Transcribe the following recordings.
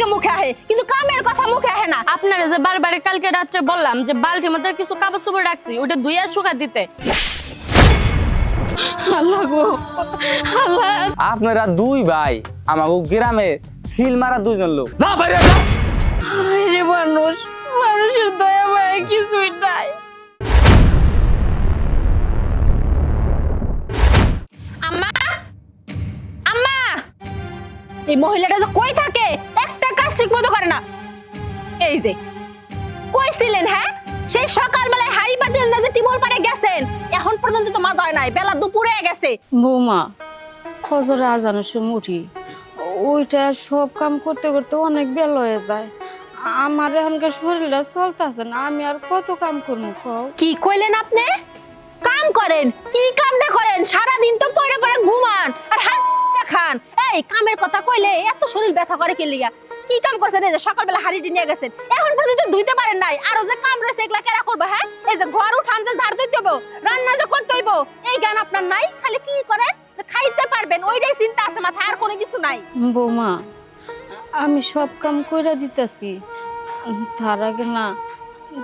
আগে মুখে আহে কিন্তু কামের কথা মুখে আহে না। আপনারা যে বারবার কালকে রাত্রে বললাম যে বালতির মধ্যে কিছু কাপড় চোপড় রাখছি ওটা ধুইয়া শুকা দিতে। আল্লাহ গো আল্লাহ। আপনারা দুই ভাই আমাকে গ্রামে সিল মারা দুইজন লোক। যা বাইরে যা! রে মানুষ মানুষের দয়া মায়া কিছুই নাই। আম্মা আম্মা! এই মহিলাটা যে কই থাকে? ঠিক মতো করে না। এই যে কই ছিলেন হ্যাঁ? সেই সকালবেলায় হাড়ি পাতিল না যে টিবল পারে গেছেন এখন পর্যন্ত তো মা হয় নাই বেলা দুপুরে গেছে। বৌমা ফজরে আজানের সময় উঠি ওইটা সব কাম করতে করতে অনেক বেল হয়ে যায়। আমার এখনকার শরীরটা চলতেছে না আমি আর কত কাম করব কও? কি কইলেন আপনি? কাম করেন কি কামটা করেন? সারা দিন তো পড়ে পড়ে ঘুমান আর হাত খান। এই কামের কথা কইলে এত শরীর ব্যথা করে কি লিগা? কি কাম করছেন এই যে সকালবেলা হাড়িটি নিয়ে গেছেন এখন পর্যন্ত ধুইতে পারেন নাই। আরও যে কাম রয়েছে, এগুলা কেরা করবে হ্যাঁ? এই যে ঘর উঠান যে ঝাড় দিতে হইব, রান্না যে করতে হইব, এই জ্ঞান আপনার নাই? খালি কি করেন খাইতে পারবেন, ওইটাই চিন্তা আছে মাথায়, আর কোনো কিছু নাই। বৌমা, আমি সব কাম কইরা দিতেছি। তার আগে না,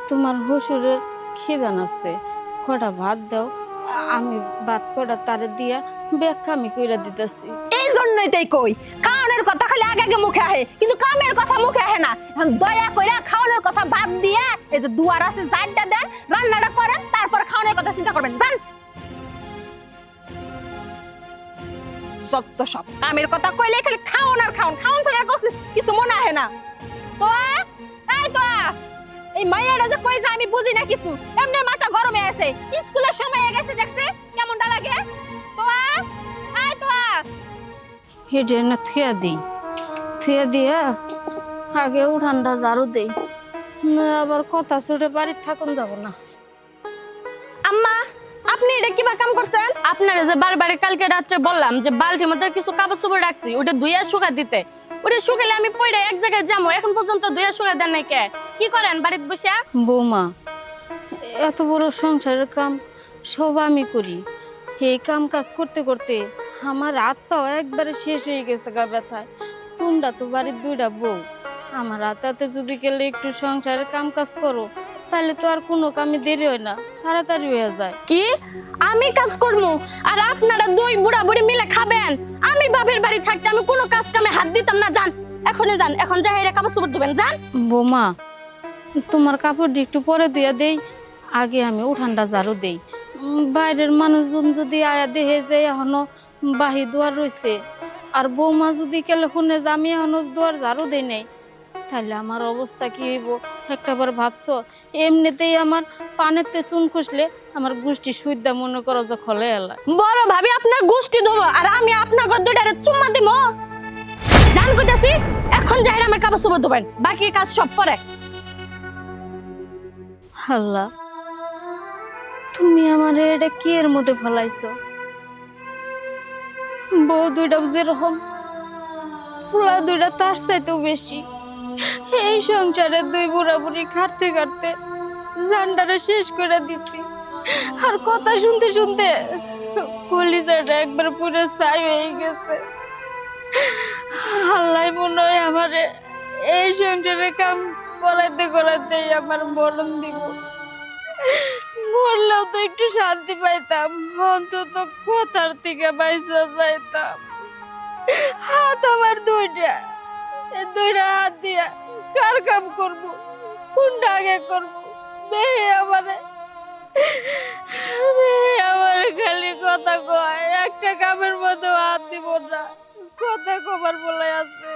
তোমার হসুরের খিদা নাচ্ছে। কটা ভাত দাও, আমি ভাত কটা তারে দিয়া ব্যাখ্যা আমি কইরা দিতেছি। জন্যই কই। খাওয়ানোর কথা খালি আগে আগে মুখে আহে, কিন্তু কামের কথা মুখে আহে না। এখন দয়া কইরা খাওয়ানোর কথা বাদ দিয়া এই যে দুয়ার আছে, জারটা দেন, রান্নাটা করেন, তারপর খাওয়ানোর কথা চিন্তা করবেন। জান যত সব। কামের কথা কইলে খালি খাওন আর খাওন খাওন ছাড়া কিছু- মনে আহে না। তো এই তো এই মাইয়াটা যে কই যে আমি বুঝি না কিছু। এমনি মাথা গরমে আছে। স্কুলের সময় গেছে দেখছে, কেমনটা লাগে? হেডে না থুয়া দিই থুয়া দিয়া আগে উঠানটা ঝাড়ু দেই। আবার কথা ছুটে বাড়ির থাকুন যাব না। আম্মা আপনি এটা কিবা কাম করছেন? আপনারা যে বারবার কালকে রাত্রে বললাম যে বালতির মধ্যে কিছু কাপড় চোপড় রাখছি ওটা ধুইয়া শুকা দিতে। ওটা শুকালে আমি পড়ে এক জায়গায় যাব এখন পর্যন্ত ধুইয়া শুকা দেন নাই কে? কি করেন বাড়িতে বসে বৌমা এত বড় সংসারের কাম সব আমি করি। এই কাম কাজ করতে করতে আমার হাতটাও একবারে শেষ হয়ে গেছে গা ব্যথায়। তোমরা তো বাড়ির দুইটা বউ। আমার হাতাতে যদি গেলে একটু সংসারের কাম কাজ করো তাহলে তো আর কোনো কামে দেরি হয় না তাড়াতাড়ি হয়ে যায়। কি? আমি কাজ করব আর আপনারা দুই বুড়া বুড়ি মিলে খাবেন? আমি বাপের বাড়ি থাকতে আমি কোনো কাজ কামে হাত দিতাম না জান এখনই যান এখন যা হেরে কাপড় চোপড় দিবেন যান। বোমা তোমার কাপড়টি একটু পরে দিয়ে দেই আগে আমি উঠানটা ঝাড়ু দেই। বাইরের মানুষজন যদি আয়া দেহে যে এখনও বাহি দুয়ার রয়েছে আর বৌমা যদি কেলে শুনে যে আমি এখনও দুয়ার ঝাড়ু দেই নাই তাহলে আমার অবস্থা কি হইব? একটাবার ভাবছ। এমনিতেই আমার পানেতে চুন খুসলে আমার গোষ্ঠী সুইদা মনে করো যে খলে এলা। বড় ভাবি আপনার গোষ্ঠী দেবো আর আমি আপনার দুইটারে চুম্মা দিব জান কইতাছি এখন যা হেরে আমার কাপড় চোপড় দিবেন বাকি কাজ সব পরে। আল্লাহ তুমি আমার এটা কি এর মধ্যে ফেলাইছো? বউ দুইটা যেরকম পোলা দুইটা তার চাইতেও বেশি। এই সংসারে দুই বুড়া বুড়ি খাটতে খাটতে জানটারে শেষ করে দিচ্ছি আর কথা শুনতে শুনতে কলিজাটা একবার পুরো ছাই হয়ে গেছে। আল্লাহ মনে হয় আমার এই সংসারে কাম করাইতে করাইতেই আমার মরণ দিব। মরলেও তো একটু শান্তি পাইতাম। অন্তত কোথার থেকে বাইসা যাইতাম। হাত আমার দুইটা দুইটা হাত দিয়া কার কাম করব? কোনটা আগে করব? আমারে দেহে আমারে খালি কথা কয় একটা কামের মধ্যে হাত দিব না। কথা কবার বলে আছে।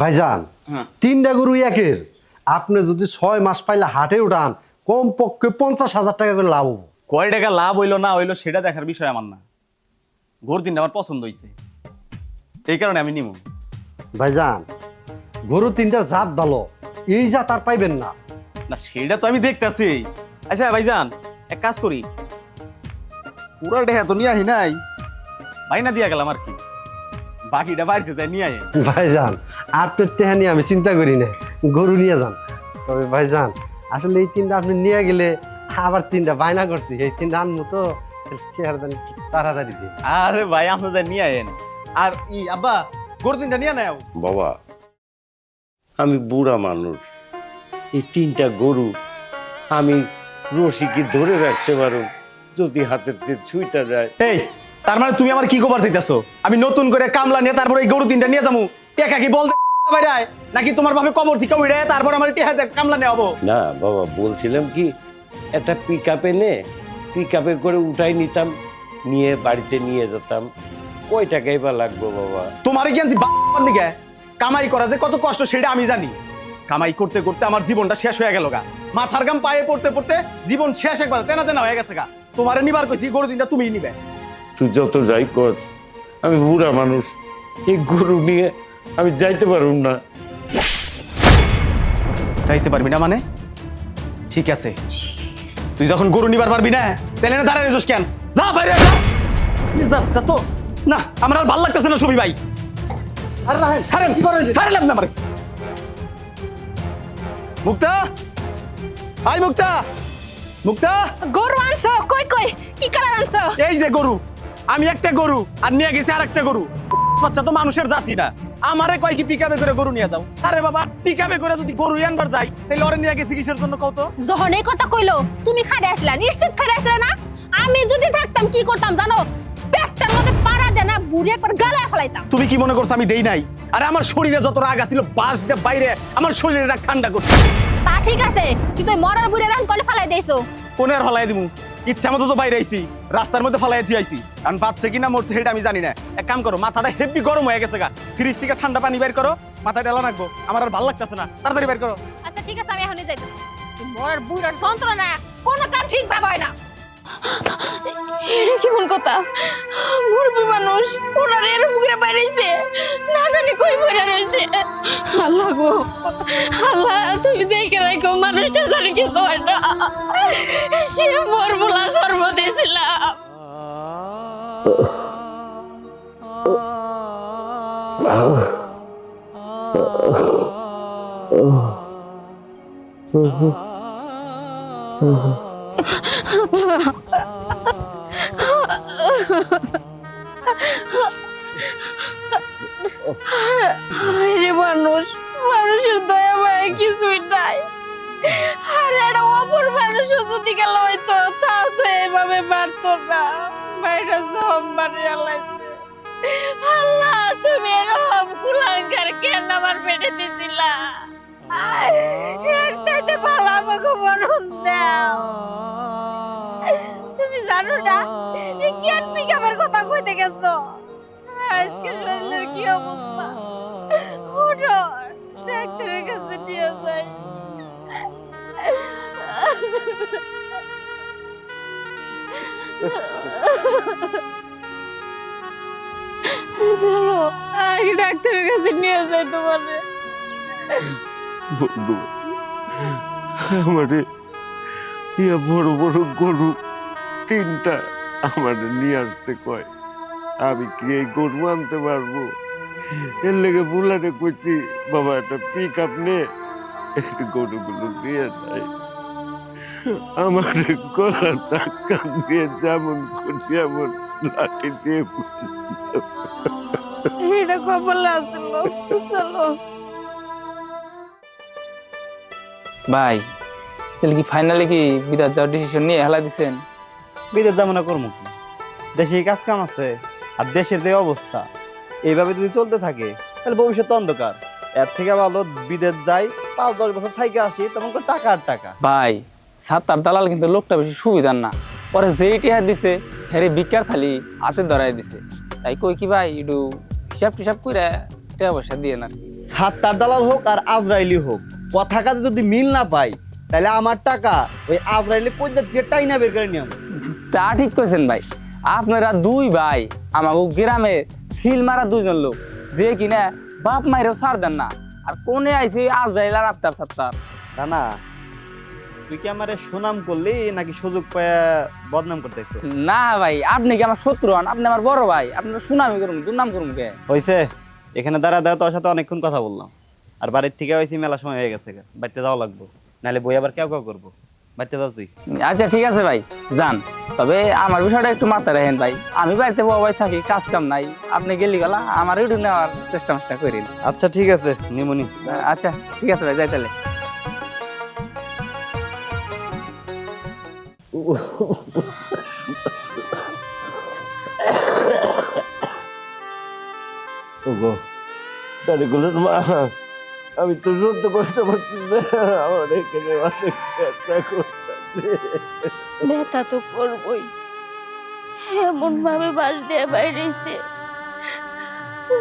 ভাইজান হ্যাঁ। তিনটা গরু একের। আপনি যদি ছয় মাস পাইলে হাটে উঠান কম পক্ষে পঞ্চাশ হাজার টাকা করে লাভ হব। কয় টাকা লাভ হইল না হইল সেটা দেখার বিষয় আমার না। ঘোর দিনটা আমার পছন্দ হয়েছে এই কারণে আমি নিমু। ভাইজান গরু তিনটার জাত ভালো এই জাত আর পাইবেন না। না সেটা তো আমি দেখতাছি। আচ্ছা ভাইজান এক কাজ করি। পুরা ডেহা তো নিয়ে আহি নাই। বাইনা দিয়া গেলাম আর কি। বাকিটা বাড়িতে যাই নিয়ে আয় ভাইজান আপনার টেহা নিয়ে আমি চিন্তা করি না। গরু নিয়ে যান। তবে ভাইজান আসলে এই তিনটা আপনি নিয়ে গেলে আবার তিনটা বায়না করছি। এই তিনটা আনব তো তাড়াতাড়ি দিন আরে ভাই আপনাদের নিয়ে আয়েন। আর ই আব্বা গরু নিয়ে নেও। বাবা আমি বুড়া মানুষ। এই তিনটা গরু আমি রশিকে ধরে রাখতে পারো যদি হাতের দিয়ে ছুঁইটা যায়। এই তার মানে তুমি আমার কি খবর চাইতেছো আমি নতুন করে কামলা নিয়ে তারপরে এই গরু তিনটা নিয়ে যাব। টেকা কি বলতে বাইরায়? নাকি তোমার কবর থেকে উড়ে তারপর আমার টেহা কামলা নিয়ে হব না বাবা বলছিলাম কি একটা পিক আপে নে পিক আপে করে উঠাই নিতাম নিয়ে বাড়িতে নিয়ে যেতাম। কয় টাকাই বা লাগবো বাবা? তোমার কি আনছি বাবার দিকে কামাই করা যে কত কষ্ট সেটা আমি জানি। কামাই করতে করতে আমার জীবনটা শেষ হয়ে গেল গা। মাথার গাম পায়ে পড়তে পড়তে জীবন শেষ একবার তেনা তেনা হয়ে গেছে গা। তোমারে নিবার কইছি গরু দিনটা তুমিই নিবে। তুই যত যাই কস আমি বুড়া মানুষ এই গরু নিয়ে আমি যাইতে পারুম না। চাইতে পারবি না মানে? ঠিক আছে। তুই যখন গরু নিবার পারবি না তাহলে না দাঁড়ায় রেছিস কেন? যা বাইরে যা! মেজাজটা তো না আমার আর ভালো লাগতেছে না ছবি ভাই। আরে রাহেন ছাড়েন। কি করেন? ছাড়েন আপনি আমারে। মুক্তা? আই মুক্তা! মুক্তা! গরু আনছো? কই কই? কি কালার আনছো? এই যে গরু। আমি একটা গরু আর নিয়ে গেছি আর একটা গরু। বাচ্চা তো মানুষের জাতি না। আমারে কয় কি পিকাবে করে গরু নিয়ে যাও? আরে বাবা পিকাবে করে যদি গরু আনবার যাই তাহলে ওরে নিয়ে গেছি কিসের জন্য কত যখন এই কথা কইলো তুমি খাড়ে আসলা নিশ্চিত খাড়ে আসলে না? আমি যদি থাকতাম কি করতাম জানো? পেটটার মধ্যে পাড়া দেনা বুড়ি একবার গালায় ফেলাইতাম। তুমি কি মনে করছ আমি দেই নাই? আরে আমার শরীরে যত রাগ আছিল বাস দিয়ে বাইরে আমার শরীরে রাগ ঠান্ডা করছে। তা ঠিক আছে ওই মরার বুড়ি রান কলে ফেলাই দিয়েছ। কোনে আর ফলাই দিমু? ইচ্ছা মতো তো বাইরে আইছি রাস্তার মধ্যে ফলাই দিয়ে আইছি কারণ বাচ্চা কিনা মরছে সেটা আমি জানি না এক কাম করো মাথাটা হেভি গরম হয়ে গেছে গা ফ্রিজ থেকে ঠান্ডা পানি বের করো মাথায় ডালা রাখব আমার আর ভালো লাগতেছে না তাড়াতাড়ি বের করো আচ্ছা ঠিক আছে আমি এখনই যাই মরার বুড়ার যন্ত্রণা কোনো কাম ঠিক ভাবে হয় না এটা কেমন কথা মুরবি মানুষ ওনার এরম করে বাইরেছে কই রয়েছে আল্লাহ গো আল্লাহ তুমি দেখে রাখো মানুষটা জানি কিছু হয় না। সে আরে মানুষ, মানুষের দয়া মায়া কিছুই নাই। আর একটা অপর মানুষও যদি গেল, হয়তো তাও তো এভাবে মারতো না। মায়েরা সব মারিয়া লাগছে আল্লাহ, তুমি এরকম কুলাঙ্কার কেন আমার পেটে দিছিলা? এর চাইতে ভালো আমাকে মরণ তুমি জানো না কথা কইতে গেছো? আজকে শরীরের কি অবস্থা? ডাক্তারের কাছে নিয়ে যাই তোমারে ইয়া বড় বড় গরু তিনটা আমারে নিয়ে আসতে কয়। আমি কি এই গরু আনতে পারব? এর লেগে বুলারে কইছি বাবা একটা পিক আপ নে একটু গরুগুলো নিয়ে যায় আমার গলা ধাক্কা দিয়ে যেমন খুশি এমন লাঠি দিয়ে এটা কবল আসলো চলো। ভাই তাহলে কি ফাইনালি কি বিরাট যাওয়ার ডিসিশন নিয়ে হেলা দিছেন? বিদেশ যাব না করব দেশে কাজ কাম আছে। আর দেশের যে অবস্থা এইভাবে যদি চলতে থাকে তাহলে ভবিষ্যৎ অন্ধকার। এর থেকে ভালো বিদেশ যাই পাঁচ দশ বছর থাইকে আসি তখন করে টাকা আর টাকা। ভাই সাত্তার দালাল কিন্তু লোকটা বেশি সুবিধার না। পরে যেই টিহার দিছে হেরে বিকার খালি হাতে ধরাই দিছে। তাই কই কি ভাই একটু হিসাব টিসাব করে টাকা পয়সা দিয়ে না। সাত্তার দালাল হোক আর আজরাইলি হোক কথা কাজে যদি মিল না পাই তাহলে আমার টাকা ওই আজরাইলি পর্যায়ে যে টাইনা বের করে নিয়ে আসব। তা ঠিক কইছেন ভাই। আপনারা দুই ভাই আমাকে গ্রামে সিল মারা দুইজন লোক। যে কিনা বাপ মাইরেও ছাড় দেন না। আর কোনে আইছে আজ যাইলা রাত্তার সাত্তার? না তুই কি আমার সুনাম করলি নাকি সুযোগ পায় বদনাম করতেছিস না ভাই আপনি কি আমার শত্রু হন? আপনি আমার বড় ভাই। আপনার সুনামি করুন দুর্নাম করুন কে? হয়েছে এখানে দাঁড়া দাঁড়া তোর সাথে অনেকক্ষণ কথা বললাম। আর বাড়ির থেকে হয়েছি মেলা সময় হয়ে গেছে বাড়িতে যাওয়া লাগবো। নাহলে বই আবার কেউ কেউ করব। বাড়িতে যাও তুই। আচ্ছা ঠিক আছে ভাই যান। তবে আমার বিষয়টা একটু মাথায় রাখেন ভাই। আমি বাড়িতে বাবাই থাকি কাজ কাম নাই। আপনি গেলি গেলা আমার একটু নেওয়ার চেষ্টা মেষ্টা করেন আচ্ছা ঠিক আছে নিমনি আচ্ছা ঠিক আছে ভাই যাই তাহলে। ওগো তারিকুলের মা আমি তো সহ্য করতে পারছি না। আমার এখানে অনেক ব্যথা তো করবই। এমন ভাবে বাস দিয়ে বাইরেছে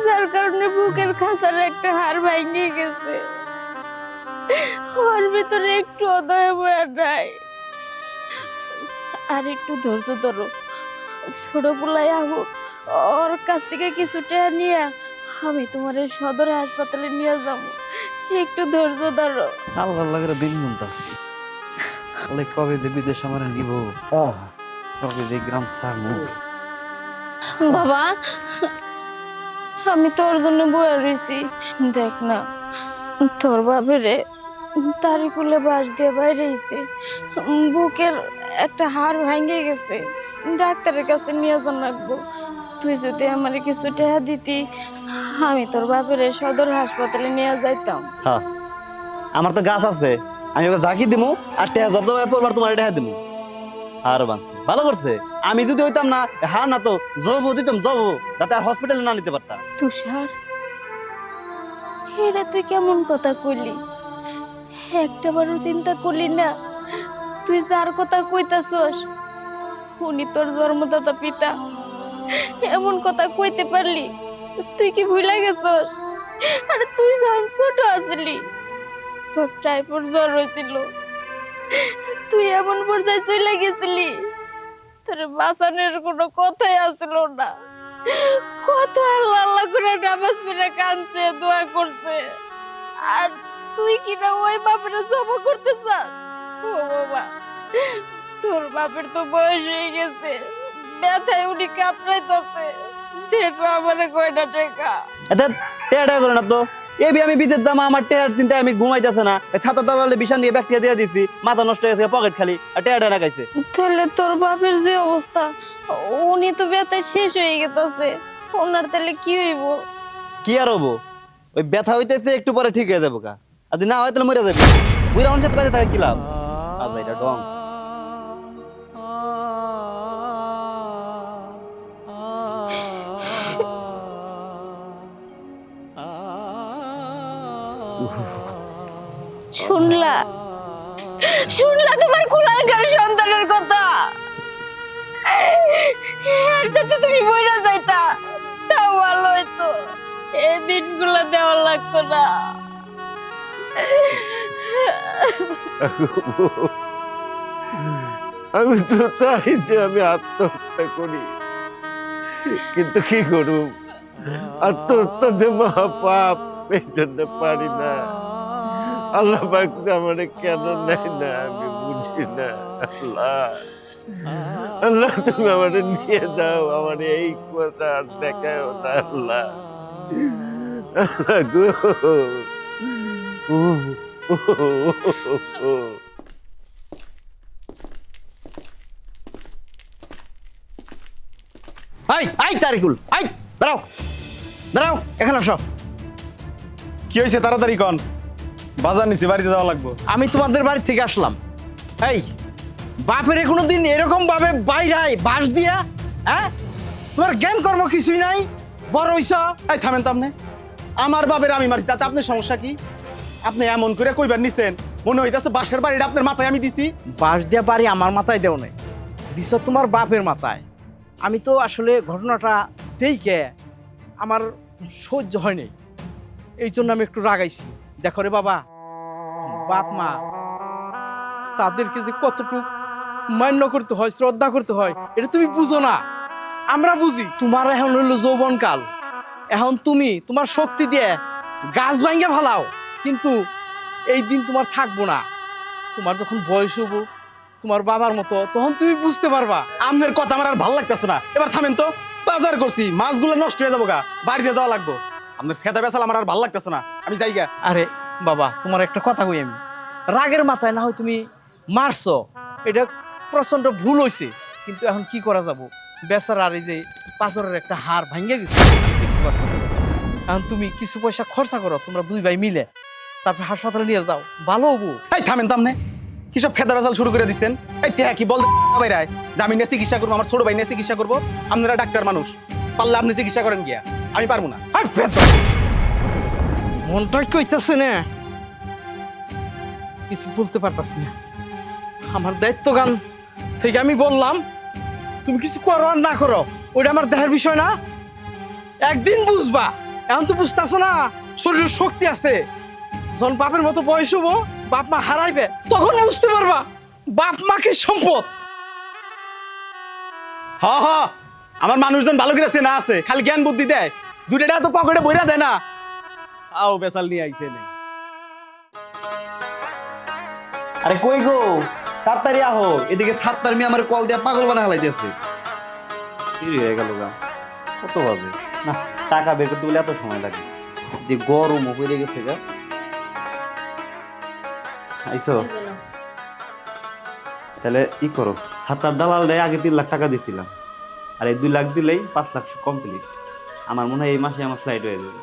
যার কারণে বুকের খাসার একটা হাড় ভাঙিয়ে গেছে। ওর ভিতরে একটু অদয় বয়া নাই আর একটু ধৈর্য ধরো, ছোট পোলাই আহুক। ওর কাছ থেকে কিছু টাকা নিয়ে আমি তোমার সদর হাসপাতালে নিয়ে যাব। একটু ধৈর্য ধরো। আল্লাহ দিন গুনতাছি বলে কবে যে বিদেশ আমার নিব? কবে যে গ্রাম ছাড়বো? বাবা আমি তোর জন্য বয়ে রয়েছি দেখ না তোর বাপেরে তারি কুলে বাস দিয়ে বাইরেছে বুকের একটা হাড় ভাঙে গেছে। ডাক্তারের কাছে নিয়ে যান লাগবো। তুই যদি আমার কিছু টাকা দিতি আমি তোর বাপের সদর হাসপাতালে নিয়ে যাইতাম। হ্যাঁ আমার তো গাছ আছে। আমি ওকে জাকি দিমু আর টেহা জব্দ হয়ে পড়বার তোমার টেহা দিমু। আর বানছে। ভালো করছে। আমি যদি হইতাম না হা না তো জব দিতাম, জব যাতে আর হসপিটালে না নিতে পারতাম। তুষার, এটা তুই কেমন কথা কইলি? একটাবারও চিন্তা করলি না? তুই যার কথা কইতাছস, উনি তোর জন্মদাতা পিতা। এমন কথা কইতে পারলি, তুই কি ভুলে গেছস? আর তুই যখন ছোট আসলি তোর টাইফয়েড জ্বর হয়েছিল। তুই এমন পর্যায়ে চলে গেছিলি, তোর বাঁচানোর কোনো কথাই আসলো না। কত আল্লাহ আল্লাহ করে নামাজ পড়ে কাঁদছে, দোয়া করছে। আর তুই কি না ওই বাপের জমা করতে চাস? ও বাবা, তোর বাপের তো বয়স হয়ে গেছে, ব্যথায় উনি কাতরাইতেছে। টেকা আমার কয়টা টেকা। এটা টেহা করে না তো। এ বি আমি বিদেশ দাম আমার টেহার চিন্তায় আমি ঘুমাইতেছে না। ছাতা তালালে বিষা নিয়ে ব্যাকটেরিয়া দিয়ে দিছি মাথা নষ্ট হয়ে গেছে পকেট খালি আর টেহা টেহা খাইছে। তাহলে তোর বাপের যে অবস্থা উনি তো ব্যথায় শেষ হয়ে গেছে ওনার তাহলে কি হইব? কি আর হব ওই ব্যথা হইতেছে একটু পরে ঠিক হয়ে যাব কা আর যদি না হয় তাহলে মরে যাবে। বুড়া মানুষের সাথে থাকে কি লাভ? আচ্ছা এটা ডং শুনলা? শুনলা তোমার কুলাঙ্গার সন্তানের কথা? এর সাথে তুমি বইরা যাইতা, তাও ভালো হইতো। এই দিনগুলো দেওয়া লাগতো না। আমি তো চাই যে আমি আত্মহত্যা করি। কিন্তু কি করব আত্মহত্যা যে মহাপাপ, এই জন্য পারি না। আল্লাহ পাক আমারে কেন নেয় না? আমি বুঝি না। আল্লাহ। আল্লাহ তুমি আমারে নিয়ে যাও। আমার এই কথা আর দেখাও না আল্লাহ। গো। আই আই তারিকুল আই দাঁড়াও। দাঁড়াও এখানে আসো। কি হয়েছে তাড়াতাড়ি কন। বাজার নিচে বাড়িতে যাওয়া লাগবো। আমি তোমাদের বাড়ি থেকে আসলাম। এই বাপের কোনো দিন এরকম ভাবে বাইরায় বাস দিয়া হ্যাঁ? তোমার জ্ঞান কর্ম কিছুই নাই। বড় হইছ। এই থামেন তো আপনি। আমার বাপের আমি মারি তাতে আপনার সমস্যা কি? আপনি এমন করে কইবার নিছেন মনে হইতাছে বাসের বাড়িটা আপনার মাথায় আমি দিছি। বাস দিয়া বাড়ি আমার মাথায় দেও নাই। দিছ তোমার বাপের মাথায়। আমি তো আসলে ঘটনাটা দেখে আমার সহ্য হয়নি এই জন্য আমি একটু রাগাইছি। দেখো রে বাবা, বাপ মা, তাদেরকে যে কতটুকু মান্য করতে হয়, শ্রদ্ধা করতে হয়, এটা তুমি বুঝো না। আমরা বুঝি, তোমার এখন হইল যৌবন কাল এখন তুমি তোমার শক্তি দিয়ে গাছ ভাঙ্গে ফালাও, কিন্তু এই দিন তোমার থাকব না। তোমার যখন বয়স হব তোমার বাবার মতো, তখন তুমি বুঝতে পারবা। আপনার কথা আমার আর ভালো লাগতেছে না। এবার থামেন তো, বাজার করছি, মাছগুলো নষ্ট হয়ে যাব গা, বাড়িতে যাওয়া লাগবো। আপনার ফেদা বেসাল আমার আর ভালো লাগতেছে না। আমি যাই গা আরে বাবা তোমার একটা কথা কই আমি? রাগের মাথায় না হয় তুমি মারছো। এটা প্রচণ্ড ভুল হয়েছে কিন্তু এখন কি করা যাব? বেচার আর এই যে পাথরের একটা হার ভাঙ্গে গেছে। এখন তুমি কিছু পয়সা খরচা করো তোমরা দুই ভাই মিলে। তারপর হাসপাতালে নিয়ে যাও। ভালো হব। এই থামেন তামনে। কি সব খেদা বেজাল শুরু করে দিচ্ছেন এই টেহা কি বল যে আমি নিয়ে চিকিৎসা করব আমার ছোট ভাই নিয়ে চিকিৎসা করব। আপনারা ডাক্তার মানুষ। পারলে আপনি চিকিৎসা করেন গিয়া। আমি পারব না। আর বেচা মনটাই কইতেছে না। কিছু বলতে পারতাছি না। আমার দায়িত্ব গান থেকে আমি বললাম তুমি কিছু করো আর না করো। ওইটা আমার দেহের বিষয় না। একদিন বুঝবা। এখন তো বুঝতেছো না শরীরের শক্তি আছে। যখন বাপের মতো বয়স হব বাপ মা হারাইবে তখন বুঝতে পারবা বাপ মাকে সম্পদ? হ হ। আমার মানুষজন ভালো করে না আছে খালি জ্ঞান বুদ্ধি দেয়। দুটা তো পকেটে বইরা দেয় না। আও বেসাল নিয়ে আইছে নেই আরে কই গো? তাড়াতাড়ি আহো। এদিকে সাতটার মেয়ে আমার কল দিয়ে পাগল বানা হালাইতেছে। কি হয়ে গেল গা। কত বাজে? না, টাকা বের করতে গেলে এত সময় লাগে। যে গরম হয়ে গেছে গা। আইসো। তাহলে ই করো। সাতটার দালাল দেয় আগে তিন লাখ টাকা দিছিলাম। আর এই দুই লাখ দিলেই পাঁচ লাখ কমপ্লিট। আমার মনে হয় এই মাসে আমার ফ্লাইট হয়ে যাবে।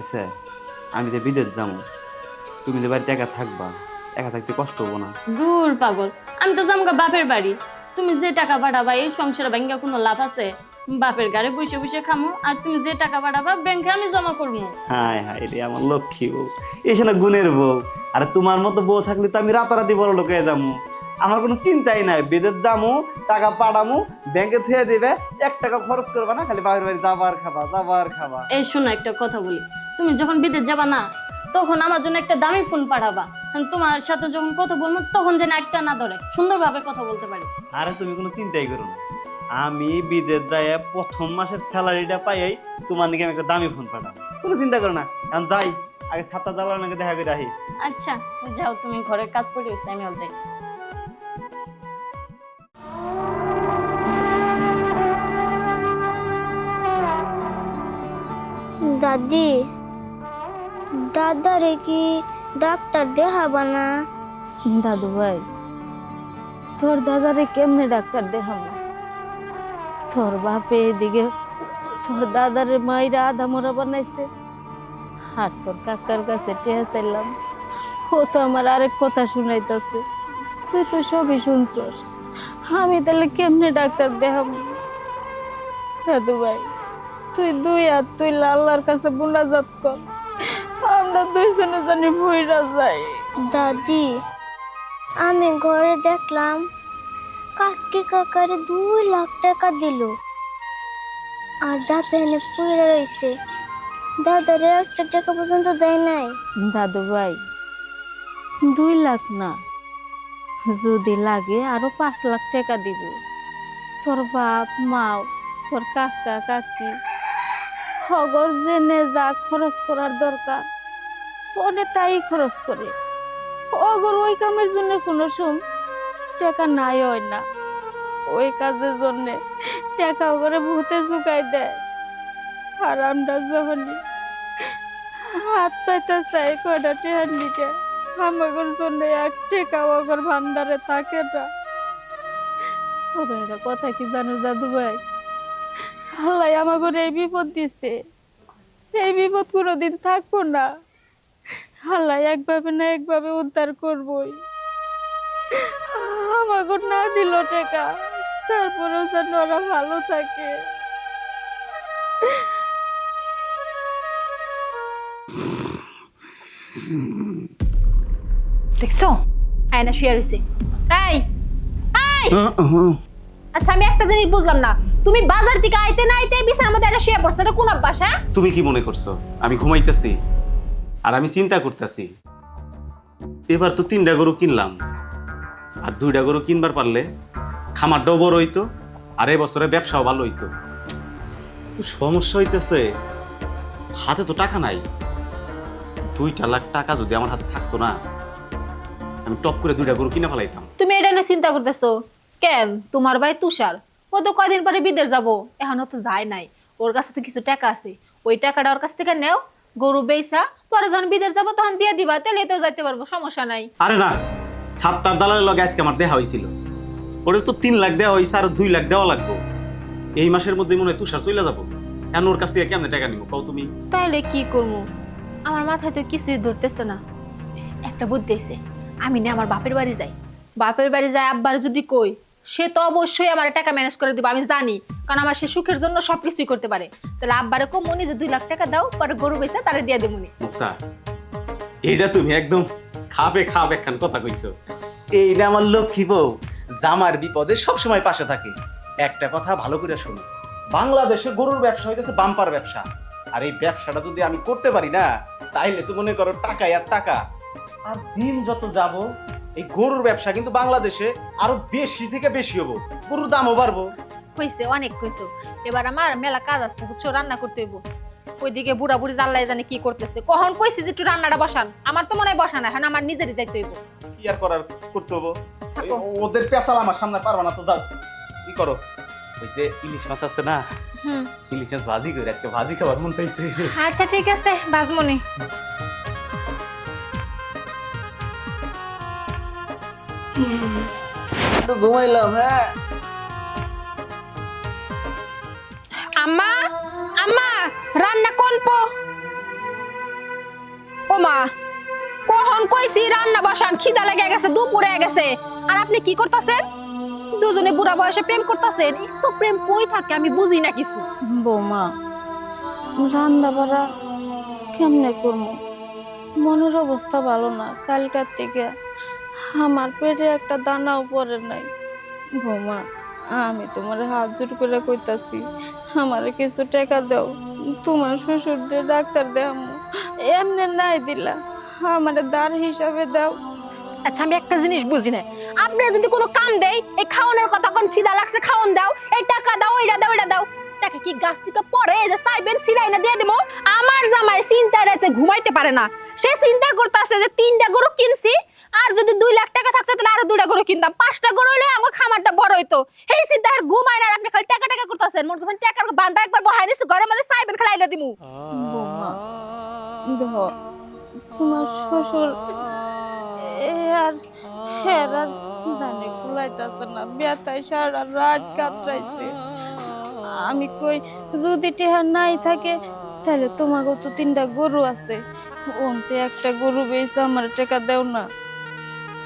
আচ্ছা আমি যে বিদেশ যাব তুমি যে বাড়িতে একা থাকবা একা থাকতে কষ্ট হব না। দূর পাগল আমি তো জামগা বাপের বাড়ি। তুমি যে টাকা পাঠাবা এই সংসারে ব্যাংকে কোনো লাভ আছে? বাপের গাড়ি বসে বসে খামো আর তুমি যে টাকা পাঠাবা ব্যাংকে আমি জমা করব হায় হায় রে আমার লক্ষ্মী বউ। এসে না গুণের বউ। আর তোমার মতো বউ থাকলে তো আমি রাতারাতি বড় লোক হয়ে যাব। আমার কোনো চিন্তাই নাই। বেদের দামও টাকা পাঠামু ব্যাংকে থুয়ে দেবে এক টাকা খরচ করবা না খালি বাইরে বাইরে যাবার খাবা যাবার খাবা। এই শোনো একটা কথা বলি। তুমি যখন বিদেশ যাবা না তখন আমার জন্য একটা দামি ফোন পাঠাবা। তোমার সাথে যখন কথা বলব তখন যেন একটা না ধরে। সুন্দরভাবে কথা বলতে পারি। আরে তুমি কোনো চিন্তাই করো না। আমি বিদেশ যায় প্রথম মাসের স্যালারিটা পাইয়াই তোমার নাকি আমি একটা দামি ফোন পাঠাবো। কোনো চিন্তা করো না। এখন যাই আগে সাতটা দালার নাকি দেখা করে আহি আচ্ছা যাও তুমি ঘরের কাজ করে আমিও যাই। দাদি। দাদারে কি ডাক্তার দেখাবা না? দাদু ভাই, তোর দাদারে কেমনে ডাক্তার দেখাবো? তোর বাপে এদিকে, তোর দাদারে মাইরা আধা মরা বানাইছে। আর তোর কাকার কাছে টেহা চাইলাম। ও তো আমার আরেক কথা শুনাইতেছে। তুই তো সবই শুনছস। আমি তাহলে কেমনে ডাক্তার দেখাবো? দাদু ভাই তুই দুই আর তুই আল্লাহর কাছে বুনাজাত কর। আমরা দুইজনে জানি ভুইরা যাই। দাদি আমি ঘরে দেখলাম কাকি কাকারে দুই লাখ টাকা দিল। আর দাদা এনে পুড়ে রয়েছে দাদারে একটা টাকা পর্যন্ত দেয় নাই। দাদু ভাই দুই লাখ না। যদি লাগে আরও পাঁচ লাখ টাকা দিব। তোর বাপ মা তোর কাকা কাকি। খবর জেনে যা খরচ করার দরকার। ফোনে তাই খরচ করে। অগর ওই কামের জন্য কোনো সুম টাকা নাই হয় না। ওই কাজের জন্য টাকা করে ভূতে চুকাই দেয়। আর আমরা যখনই হাত পাইতে চাই কয়টা টেহার নিকে আমাগর জন্য এক টেকাও আগর ভান্ডারে থাকে না। তবে একটা কথা কি জানো দাদু ভাই আল্লাহ আমাগর এই বিপদ দিছে। এই বিপদ কোনোদিন থাকব না। আল্লাহ একভাবে না একভাবে উদ্ধার করবই। আমাগর না দিল টেকা তারপরেও যেন ওরা ভালো থাকে। দেখছ? আয়না শুয়ে রয়েছে। এই এই! আচ্ছা আমি একটা জিনিস বুঝলাম না। তুমি বাজার থেকে আইতে না আইতে বিছানার মধ্যে একটা শুয়ে পড়ছো এটা কোন অভ্যাস হ্যাঁ? তুমি কি মনে করছ? আমি ঘুমাইতেছি আর আমি চিন্তা করতেছি এবার তো তিনটা গরু কিনলাম আর দুইটা গরু কিনবার পারলে খামারটাও বড় হইতো আর এই বছরে ব্যবসাও ভালো হইতো। তো সমস্যা হইতেছে হাতে তো টাকা নাই দুইটা লাখ টাকা যদি আমার হাতে থাকতো না আমি টপ করে দুইটা গরু কিনে ফেলাইতাম। তুমি এটা নিয়ে চিন্তা করতেছো? কেন? তোমার ভাই তুষার। ও তো কয়দিন পরে বিদেশ যাব। এখনও তো যায় নাই। ওর কাছে তো কিছু টাকা আছে। ওই টাকাটা ওর কাছ থেকে নেও গরু বেচা পরে যখন বিদেশ যাব তখন দিয়ে দিবা তাহলে তো যাইতে পারব সমস্যা নাই। আরে না সাতটার দালালের লগে আজকে আমার দেওয়া হয়েছিল ওরে তো তিন লাখ দেওয়া হয়েছে আর দুই লাখ দেওয়া লাগবো। এই মাসের মধ্যে মনে হয় তুষার চলে যাব। এখন ওর কাছ থেকে কেমন টাকা নিবো কও তুমি? তাইলে কি করব আমার মাথায় তো কিছুই ধরতেছে না। একটা বুদ্ধি এসে আমি না আমার বাপের বাড়ি যাই। বাপের বাড়ি যাই আব্বার যদি কই সে তো অবশ্যই আমার টাকা ম্যানেজ করে দিব, আমি জানি। কারণ আমার সে সুখের জন্য সবকিছুই করতে পারে। তাহলে আব্বারে কম মনে যে দুই লাখ টাকা দাও, পরে গরু বেচে, তারে দিয়ে দেবো মুক্তা, এইটা তুমি একদম খাবে খাবে একখান কথা কইছো। এইটা আমার লক্ষ্মী বউ, জামার বিপদে সবসময় পাশে থাকে। একটা কথা ভালো করে শোনো, বাংলাদেশে গরুর ব্যবসা হইতেছে বাম্পার ব্যবসা। আর এই ব্যবসাটা যদি আমি করতে পারি না, তাইলে তো মনে করো টাকা আর টাকা। আর দিন যত যাব এই গরুর ব্যবসা কিন্তু বাংলাদেশে আরও বেশি থেকে বেশি হব। গরুর দামও বাড়বো। কইছে অনেক কইছো। এবার আমার মেলা কাজ আছে বুঝছ? রান্না করতে হইব। ওইদিকে বুড়া বুড়ি জানলাই জানে কি করতেছে। কখন কইছি যে একটু রান্নাটা বসান? আমার তো মনে হয় বসান এখন আমার নিজেরই যাইতে হইব। কি আর করার করতে হব? থাকো। ওই ওদের পেশাল আমার সামনে পারব না তো যাও। কি করো? ওই যে ইলিশ মাছ আছে না? হুম। ইলিশ মাছ ভাজি করে আজকে ভাজি খাবার মন চাইছে। আচ্ছা ঠিক আছে বাজমনি একটু ঘুমাইলাম হ্যাঁ। আম্মা আম্মা রান্না ও মা কখন কইছি রান্না বসান খিদা লেগে গেছে দুপুরে গেছে। আর আপনি কি করতেছেন? দুজনে বুড়া বয়সে প্রেম করতেছেন তো প্রেম কই থাকে আমি বুঝি না কিছু। বৌমা রান্না বাড়া কেমনে করব মনের অবস্থা ভালো না কালকার থেকে আমার পেটে একটা দানাও পড়ে নাই। বৌমা, আমি তোমার হাত জোর করে কইতাছি, আমার কিছু টাকা দাও, তোমার শ্বশুরদের ডাক্তার দেও এমনি নাই দিলা, আমার দার হিসাবে দাও। আচ্ছা আমি একটা জিনিস বুঝি না আপনি যদি কোনো কাম দেই এই খাওয়ানোর কথা কোন খিদা লাগছে খাওন দাও, এই টাকা দাও, ওইটা দাও ওইটা দাও। টাকা কি গাছ থেকে পরে যে সাইবেন সিলাই না দিয়ে দেবো আমার জামাই চিন্তা রাতে ঘুমাইতে পারে না। সে চিন্তা করতেছে যে তিনটা গরু কিনছি আর যদি দুই লাখ টাকা থাকতো, তাহলে আরও দুটা গরু কিনতাম। পাঁচটা গরু হলে আমার খামারটা বড় হইতো। এই চিন্তা আর ঘুমায় না আপনি খালি টাকা টাকা করতেছেন। মনে করছেন টাকার বান্ডা একবার বহাই নিচ্ছে ঘরের মধ্যে সাইবেন খেলাইলে দিমু। তোমার শ্বশুর এ আর হের আর জানে না বেতাই সারা রাত কাতরাইছে। আমি কই, যদি টেহার নাই থাকে, তাহলে তোমাকে তো তিনটা গরু আছে। ওনতে একটা গরু বেয়েছে আমার টাকা দেও না।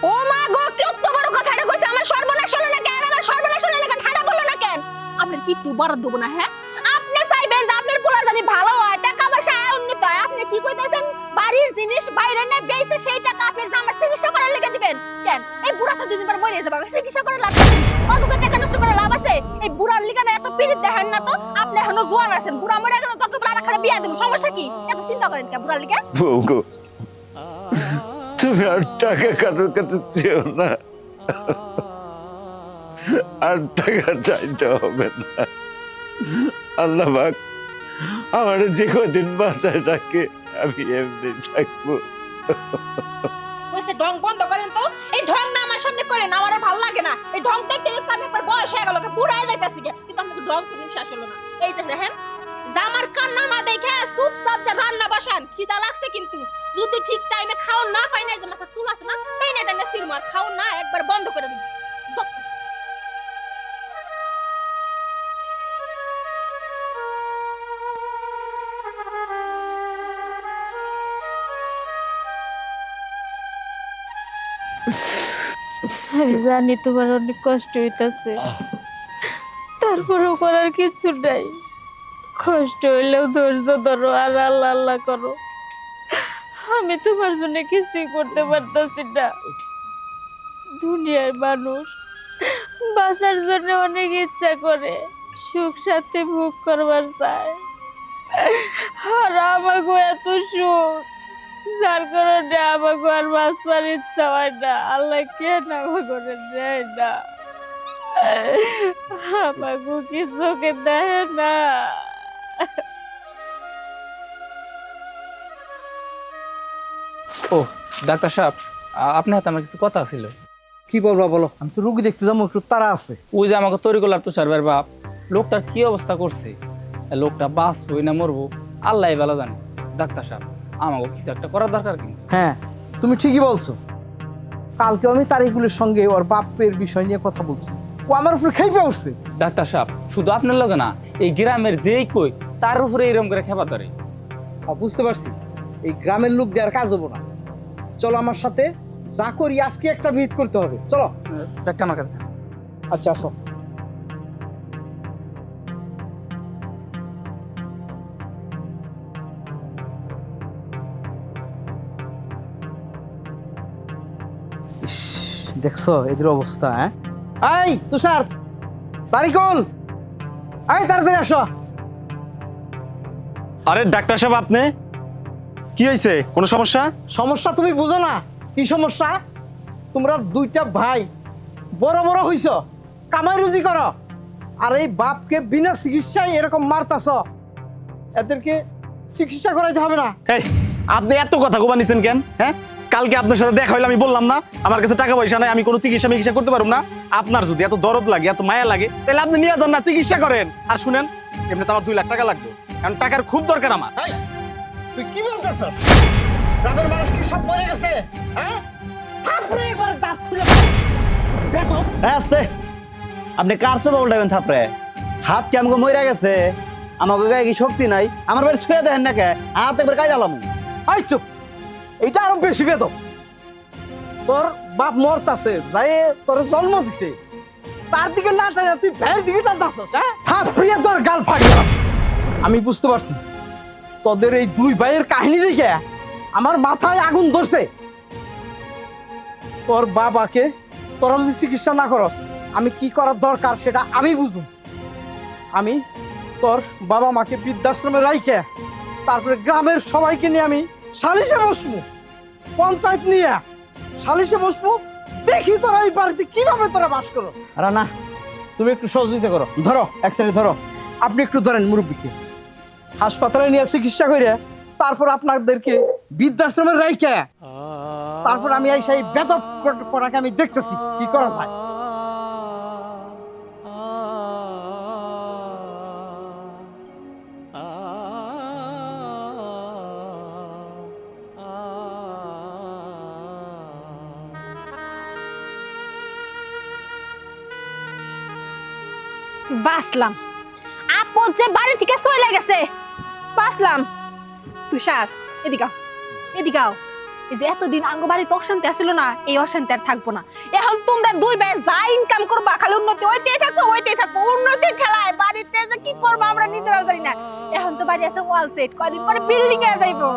ও মা গো কত বড় কথাটা কইছে? আমার সর্বনাশ হলো না কেন? আমার সর্বনাশ হলো না কেন? ঠাডা বলল না কেন? আপনার কি একটু বরাদ দেবো না হ্যাঁ? আপনি চাইবেন যে আপনার পোলার জানি ভালো হয় টাকা পয়সা আয় উন্নত হয়। আপনি কি কইতেছেন? বাড়ির জিনিস বাইরে না বেইছে সেই টাকা আপনার যে আমার চিকিৎসা করার লেগে দিবেন কেন? এই বুড়া তো দুদিন পর মরে যাবে চিকিৎসা করে লাভ আছে। অত টাকা নষ্ট করে লাভ আছে। এই বুড়ার লিগা না এত পিরিত দেখেন না তো আপনি এখনও জোয়ান আছেন। বুড়া মরে গেলে তত আরেকখানে বিয়া দেবো সমস্যা কি? এত চিন্তা করেন কে বুড়ার লিগা? তুমি আর টাকা কারোর কাছে চেও না। আর টাকা চাইতে হবে না। আল্লাহ পাক আমার যে কদিন বাঁচায় রাখে, আমি এমনি থাকব। ঢং বন্ধ করেন তো, এই ঢং না আমার সামনে করেন, আমার ভালো লাগে না। এই ঢং দেখতে বয়স হয়ে গেল বুড়ায় যাইতাছি কিন্তু আপনাকে ঢং কোনদিন শেষ হলো না। এই যে দেখেন, জামার কান্না না দেখে সাপ যে রান্না বসান, খিদা লাগছে কিন্তু। যদি ঠিক টাইমে খাওয়া না পাই না যে মাথা চুল আছে না তাই না টাইমে সিরমার খাও না, একবার বন্ধ করে আমি জানি তোমার অনেক কষ্ট হইতাছে। তারপরেও করার কিছু নাই। কষ্ট হইলেও ধৈর্য ধরো আর আল্লাহ আল্লাহ করো। আমি তোমার জন্য কিছুই করতে পারতাছি না। দুনিয়ার মানুষ বাঁচার জন্য অনেক ইচ্ছা করে, সুখ সাথে ভোগ করবার চায়। আর আমাকে এত সুখ, যার কারণে আমাকে আর বাঁচবার ইচ্ছা হয় না। আল্লাহ কেন আমাকে দেয় না। আমাকে কি চোখে দেয় না। ও ডাক্তার সাহেব আপনার হাতে আমার কিছু কথা ছিল। কি বলবা বলো? আমি তো রুগী দেখতে যাব একটু তারা আছে। ওই যে আমাকে তৈরি করলাম তুষার ভাইয়ের বাপ। লোকটার কি অবস্থা করছে? লোকটা বাঁচবই না মরবো আল্লাহ ভালো জানে। ডাক্তার সাহেব আমাকে কিছু একটা করার দরকার কিন্তু। হ্যাঁ তুমি ঠিকই বলছো। কালকে আমি তারিকুলের সঙ্গে ওর বাপের বিষয় নিয়ে কথা বলছি। ও আমার উপরে খেপে উঠছে। ডাক্তার সাহেব শুধু আপনার লগে না এই গ্রামের যেই কই তার উপরে এরকম করে খেপা ধরে। বুঝতে পারছি। এই গ্রামের লোক দেওয়ার কাজ হব না। চলো আমার সাথে। যা করি আজকে একটা ভিত করতে হবে। চলো। ব্যাগটা আমার কাছে। আচ্ছা আসো। দেখছ এদের অবস্থা হ্যাঁ? এই তুষার! তারিকুল! এই তাড়াতাড়ি আসো। আরে ডাক্তার সাহেব আপনি? কি হয়েছে? কোনো সমস্যা? সমস্যা তুমি বুঝো না। কি সমস্যা? তোমরা দুইটা ভাই বড় বড় হইছ কামাই রুজি করো আর এই বাপকে বিনা চিকিৎসায় এরকম মারতাছ। এদেরকে চিকিৎসা করাইতে হবে না। এই আপনি এত কথা গোবা নিছেন কেন? হ্যাঁ? কালকে আপনার সাথে দেখা হইলে আমি বললাম না আমার কাছে টাকা পয়সা নাই আমি কোনো চিকিৎসা মিকিৎসা করতে পারব না। আপনার যদি এত দরদ লাগে এত মায়া লাগে তাহলে আপনি নিয়ে যান না চিকিৎসা করেন। আর শুনেন এমনি তো আমার দুই লাখ টাকা লাগবে কারণ টাকার খুব দরকার আমার। তুই কি বলতেছ গ্রামের মানুষ কি সব মরে গেছে? হ্যাঁ? থাপড়ে একবার দাঁত বেতন হ্যাঁ আস্তে। আপনি কার চোপা উল্টাবেন থাপড়ে? হাত কি আমাকে মরে গেছে? আমাকে গায়ে কি শক্তি নাই? আমার বাড়ি ছুঁয়ে দেন না কে? হাত একবার কাজ আলাম আই চুপ। এইটা আরও বেশি বেদম তোর বাপ মরতাছে যাই তোর জন্ম দিছে। তার দিকে না টানে তুই ভ্যানের দিকে টানতাছস হ্যাঁ? থাপড়িয়ে তোর গাল ফাড়িয়ে আমি বুঝতে পারছি। তোদের এই দুই ভাইয়ের কাহিনী দেখে আমার মাথায় আগুন ধরছে। তোর বাবাকে তোরা যদি চিকিৎসা না করস আমি কি করার দরকার সেটা আমি বুঝুম। আমি তোর বাবা মাকে বৃদ্ধাশ্রমে রাইখে তারপরে গ্রামের সবাইকে নিয়ে আমি সালিশে বসবো। পঞ্চায়েত নিয়ে সালিশে বসবো। দেখি তোরা এই বাড়িতে কীভাবে তোরা বাস করো আর না তুমি একটু সহযোগিতা করো। ধরো এক সাইডে ধরো। আপনি একটু ধরেন মুরব্বীকে। হাসপাতালে নিয়ে চিকিৎসা করে তারপর আপনাদেরকে বৃদ্ধাশ্রমের রাইখে। তারপর আমি এই সেই বেতন পড়াকে আমি দেখতেছি, কি করা যায়। বাসলাম আপদ যে বাড়ি থেকে চলে গেছে বাসলাম তুষার, এদিকে এদিকাও এই যে এতদিন আঙ্গ বাড়িতে অশান্তি আসছিল না, এই অশান্তি আর থাকব না। এখন তোমরা দুই ভাই যা ইনকাম করবা, খালি উন্নতি হইতেই থাকব হইতে থাকব। উন্নতি ঠেলায় বাড়িতে যে কি করব আমরা নিজেরাও জানি না। এখন তো বাড়ি আছে ওয়াল সেট কয়দিন পরে বিল্ডিং এ যাইবো।